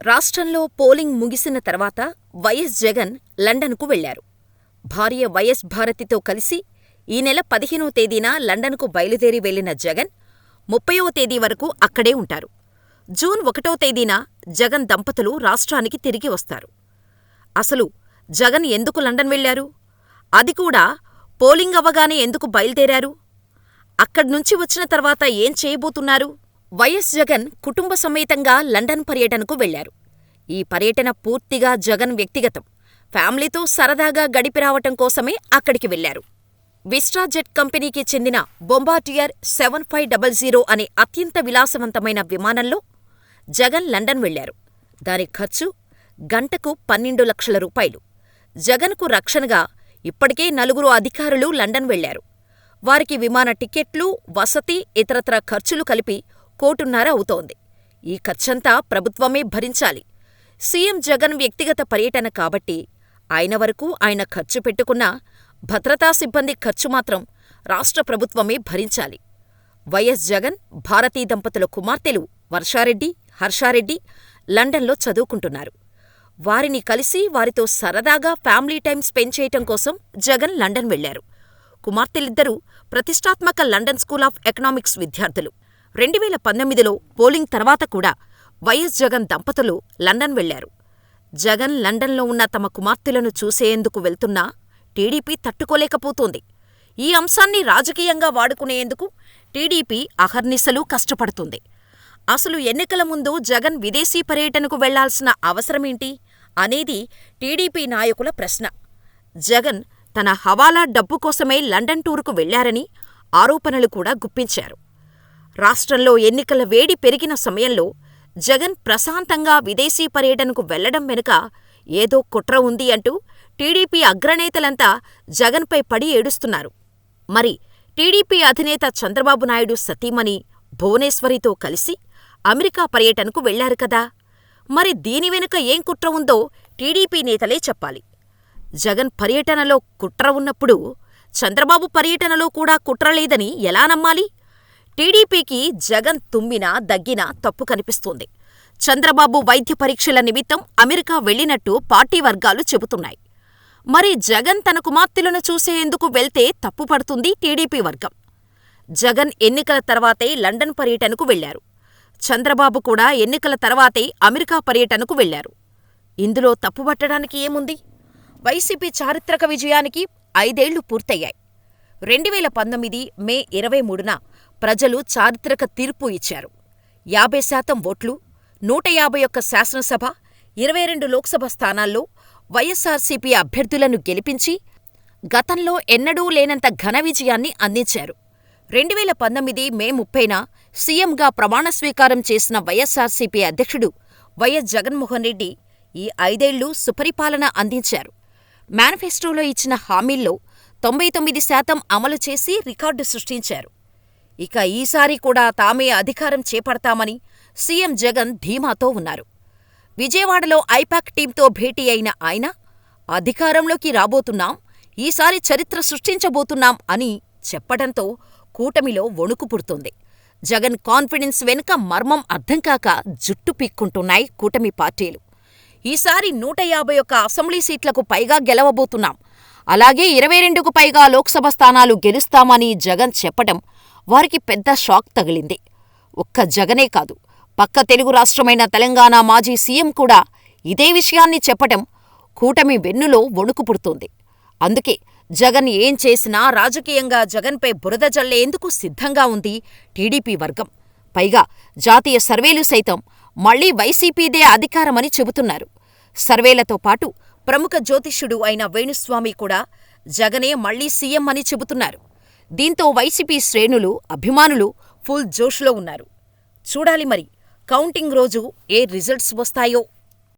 రాష్ట్రంలో పోలింగ్ ముగిసిన తర్వాత వైఎస్ జగన్ లండన్కు వెళ్ళారు. భార్య వైఎస్ భారతితో కలిసి ఈ నెల పదిహేనో తేదీన లండన్కు బయలుదేరి వెళ్ళిన జగన్ ముప్పైవ తేదీ వరకు అక్కడే ఉంటారు. జూన్ ఒకటో తేదీన జగన్ దంపతులు రాష్ట్రానికి తిరిగి వస్తారు. అసలు జగన్ ఎందుకు లండన్ వెళ్ళారు? అది కూడా పోలింగ్ అవ్వగానే ఎందుకు బయల్దేరారు? అక్కడ్నుంచి వచ్చిన తర్వాత ఏం చేయబోతున్నారు? వైఎస్ జగన్ కుటుంబ సమేతంగా లండన్ పర్యటనకు వెళ్ళారు. ఈ పర్యటన పూర్తిగా జగన్ వ్యక్తిగతం. ఫ్యామిలీతో సరదాగా గడిపి రావటం కోసమే అక్కడికి వెళ్ళారు. విస్టా జెట్ కంపెనీకి చెందిన Bombardier seven five double zero అనే అత్యంత విలాసవంతమైన విమానంలో జగన్ లండన్ వెళ్ళారు. దాని ఖర్చు గంటకు పన్నెండు లక్షల రూపాయలు. జగన్కు రక్షణగా ఇప్పటికే నలుగురు అధికారులు లండన్ వెళ్ళారు. వారికి విమాన టిక్కెట్లు, వసతి, ఇతరత్రా ఖర్చులు కలిపి కోటున్నర అవుతోంది. ఈ ఖర్చంతా ప్రభుత్వమే భరించాలి. సీఎం జగన్ వ్యక్తిగత పర్యటన కాబట్టి ఆయన వరకు ఆయన ఖర్చు పెట్టుకున్నా భద్రతా సిబ్బంది ఖర్చు మాత్రం రాష్ట్ర ప్రభుత్వమే భరించాలి. వైఎస్ జగన్, భారతీ దంపతుల కుమార్తెలు వర్షారెడ్డి, హర్షారెడ్డి లండన్లో చదువుకుంటున్నారు. వారిని కలిసి వారితో సరదాగా ఫ్యామిలీ టైం స్పెండ్ చేయటం కోసం జగన్ లండన్ వెళ్ళారు. కుమార్తెలిద్దరూ ప్రతిష్టాత్మక లండన్ స్కూల్ ఆఫ్ ఎకనామిక్స్ విద్యార్థులు. రెండువేల పంతొమ్మిదిలో పోలింగ్ తర్వాత కూడా వైఎస్ జగన్ దంపతులు లండన్ వెళ్ళారు. జగన్ లండన్లో ఉన్న తమ కుమార్తెలను చూసేందుకు వెళ్తున్నా టీడీపీ తట్టుకోలేకపోతోంది. ఈ అంశాన్ని రాజకీయంగా వాడుకునేందుకు టీడీపీ అహర్నిశలూ కష్టపడుతుంది. అసలు ఎన్నికల ముందు జగన్ విదేశీ పర్యటనకు వెళ్ళాల్సిన అవసరమేంటి అనేది టీడీపీ నాయకుల ప్రశ్న. జగన్ తన హవాలా డబ్బు కోసమే లండన్ టూరుకు వెళ్ళారని ఆరోపణలు కూడా గుప్పించారు. రాష్ట్రంలో ఎన్నికల వేడి పెరిగిన సమయంలో జగన్ ప్రశాంతంగా విదేశీ పర్యటనకు వెళ్ళడం వెనుక ఏదో కుట్ర ఉంది అంటూ టీడీపీ అగ్రనేతలంతా జగన్పై పడి ఏడుస్తున్నారు. మరి టీడీపీ అధినేత చంద్రబాబు నాయుడు సతీమణి భువనేశ్వరితో కలిసి అమెరికా పర్యటనకు వెళ్ళారు కదా! మరి దీని వెనుక ఏం కుట్ర ఉందో టీడీపీ నేతలే చెప్పాలి. జగన్ పర్యటనలో కుట్ర ఉన్నప్పుడు చంద్రబాబు పర్యటనలో కూడా కుట్ర లేదని ఎలా నమ్మాలి? టీడీపీకి జగన్ తుమ్మినా, దగ్గినా తప్పు కనిపిస్తోంది. చంద్రబాబు వైద్య పరీక్షల నిమిత్తం అమెరికా వెళ్ళినట్టు పార్టీ వర్గాలు చెబుతున్నాయి. మరి జగన్ తన కుమార్తెలను చూసేందుకు వెళ్తే తప్పుపడుతుంది టీడీపీ వర్గం. జగన్ ఎన్నికల తర్వాతే లండన్ పర్యటనకు వెళ్ళారు. చంద్రబాబు కూడా ఎన్నికల తర్వాతే అమెరికా పర్యటనకు వెళ్ళారు. ఇందులో తప్పుపట్టడానికి ఏముంది? వైసీపీ చారిత్రక విజయానికి ఐదేళ్ళు పూర్తయ్యాయి. రెండువేల పంతొమ్మిది మే ఇరవై మూడున ప్రజలు చారిత్రక తీర్పు ఇచ్చారు. యాభై శాతం ఓట్లు, నూట యాభై ఒక్క శాసనసభ, ఇరవై రెండు లోక్సభ స్థానాల్లో వైఎస్సార్సీపీ అభ్యర్థులను గెలిపించి గతంలో ఎన్నడూ లేనంత ఘన విజయాన్ని అందించారు. రెండువేల పంతొమ్మిది మే ముప్పైన సీఎంగా ప్రమాణస్వీకారం చేసిన వైఎస్సార్సీపీ అధ్యక్షుడు వైఎస్ జగన్మోహన్ రెడ్డి ఈ ఐదేళ్ళు సుపరిపాలన అందించారు. మేనిఫెస్టోలో ఇచ్చిన హామీల్లో తొంభై తొమ్మిది శాతం అమలు చేసి రికార్డు సృష్టించారు. ఇక ఈసారి కూడా తామే అధికారం చేపడతామని సీఎం జగన్ ధీమాతో ఉన్నారు. విజయవాడలో ఐపాక్ టీంతో భేటీ అయిన ఆయన అధికారంలోకి రాబోతున్నాం, ఈసారి చరిత్ర సృష్టించబోతున్నాం అని చెప్పటంతో కూటమిలో వణుకు పుడుతోంది. జగన్ కాన్ఫిడెన్స్ వెనుక మర్మం అర్థంకాక జుట్టు పీక్కుంటున్నాయి కూటమి పార్టీలు. ఈసారి నూట యాభై ఒక్క అసెంబ్లీ సీట్లకు పైగా గెలవబోతున్నాం, అలాగే ఇరవై రెండుకు పైగా లోక్సభ స్థానాలు గెలుస్తామని జగన్ చెప్పటం వారికి పెద్ద షాక్ తగిలింది. ఒక్క జగనే కాదు, పక్క తెలుగు రాష్ట్రమైన తెలంగాణ మాజీ సీఎం కూడా ఇదే విషయాన్ని చెప్పటం కూటమి వెన్నులో వణుకు పుడుతోంది. అందుకే జగన్ ఏం చేసినా రాజకీయంగా జగన్పై బురద జల్లేందుకు సిద్ధంగా ఉంది టీడీపీ వర్గం. పైగా జాతీయ సర్వేలు సైతం మళ్ళీ వైసీపీదే అధికారమని చెబుతున్నారు. సర్వేలతో పాటు ప్రముఖ జ్యోతిష్యుడు అయిన వేణుస్వామి కూడా జగనే మళ్ళీ సీఎం అని చెబుతున్నారు. దీంతో వైసీపీ శ్రేణులు, అభిమానులు ఫుల్ జోష్లో ఉన్నారు. చూడాలి మరి కౌంటింగ్ రోజు ఏ రిజల్ట్స్ వస్తాయో!